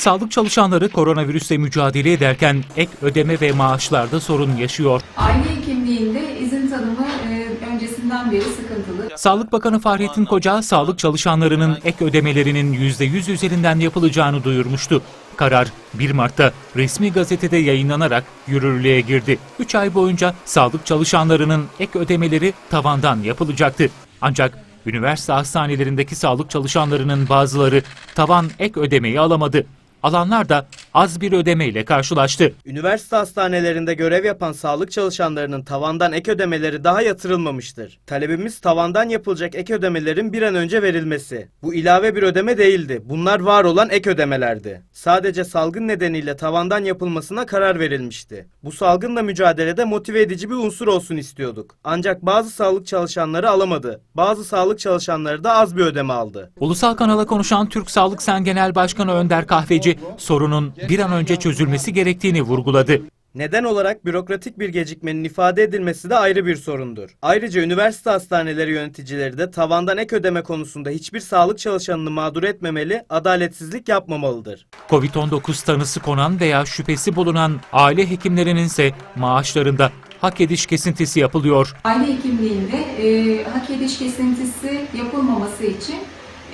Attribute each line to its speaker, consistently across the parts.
Speaker 1: Sağlık çalışanları koronavirüsle mücadele ederken ek ödeme ve maaşlarda sorun yaşıyor.
Speaker 2: Aile hekimliğinde izin tanımı e, öncesinden beri sıkıntılı.
Speaker 1: Sağlık Bakanı Fahrettin Koca, sağlık çalışanlarının ek ödemelerinin %100 üzerinden yapılacağını duyurmuştu. Karar 1 Mart'ta resmi gazetede yayınlanarak yürürlüğe girdi. 3 ay boyunca sağlık çalışanlarının ek ödemeleri tavandan yapılacaktı. Ancak üniversite hastanelerindeki sağlık çalışanlarının bazıları tavan ek ödemeyi alamadı. Alanlar da az bir ödemeyle karşılaştı.
Speaker 3: Üniversite hastanelerinde görev yapan sağlık çalışanlarının tavandan ek ödemeleri daha yatırılmamıştır. Talebimiz tavandan yapılacak ek ödemelerin bir an önce verilmesi. Bu ilave bir ödeme değildi. Bunlar var olan ek ödemelerdi. Sadece salgın nedeniyle tavandan yapılmasına karar verilmişti. Bu salgınla mücadelede motive edici bir unsur olsun istiyorduk. Ancak bazı sağlık çalışanları alamadı. Bazı sağlık çalışanları da az bir ödeme aldı.
Speaker 1: Ulusal kanala konuşan Türk Sağlık Sen Genel Başkanı Önder Kahveci sorunun bir an önce çözülmesi gerektiğini vurguladı.
Speaker 3: Neden olarak bürokratik bir gecikmenin ifade edilmesi de ayrı bir sorundur. Ayrıca üniversite hastaneleri yöneticileri de tavandan ek ödeme konusunda hiçbir sağlık çalışanını mağdur etmemeli, adaletsizlik yapmamalıdır.
Speaker 1: Covid-19 tanısı konan veya şüphesi bulunan aile hekimlerinin ise maaşlarında hak ediş kesintisi yapılıyor.
Speaker 2: Aile hekimliğinde e, hak ediş kesintisi yapılmaması için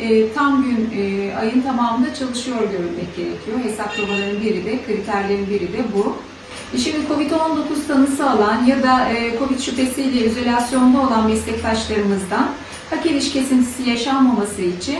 Speaker 2: e, tam gün e, ayın tamamında çalışıyor görülmek gerekiyor. Hesaplamaların biri de, kriterlerin biri de bu. E Şimdi COVID-19 tanısı alan ya da e, COVID şüphesiyle izolasyonda olan meslektaşlarımızdan hak ediş kesintisi yaşanmaması için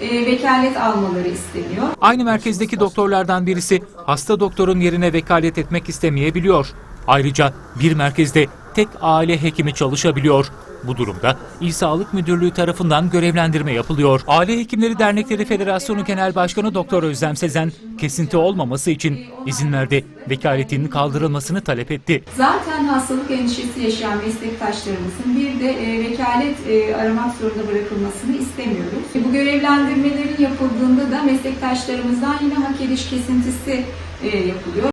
Speaker 2: e, vekalet almaları isteniyor.
Speaker 1: Aynı merkezdeki doktorlardan birisi hasta doktorun yerine vekalet etmek istemeyebiliyor. Ayrıca bir merkezde tek aile hekimi çalışabiliyor. Bu durumda İl Sağlık Müdürlüğü tarafından görevlendirme yapılıyor. Aile Hekimleri Dernekleri Federasyonu Genel Başkanı Doktor Özlem Sezen, kesinti olmaması için izinlerde vekaletin kaldırılmasını talep etti.
Speaker 2: Zaten hastalık endişesi yaşayan meslektaşlarımızın bir de e, vekalet e, aramak zorunda bırakılmasını istemiyoruz. Bu görevlendirmelerin yapıldığında da meslektaşlarımızdan yine hak ediş kesintisi e, yapılıyor.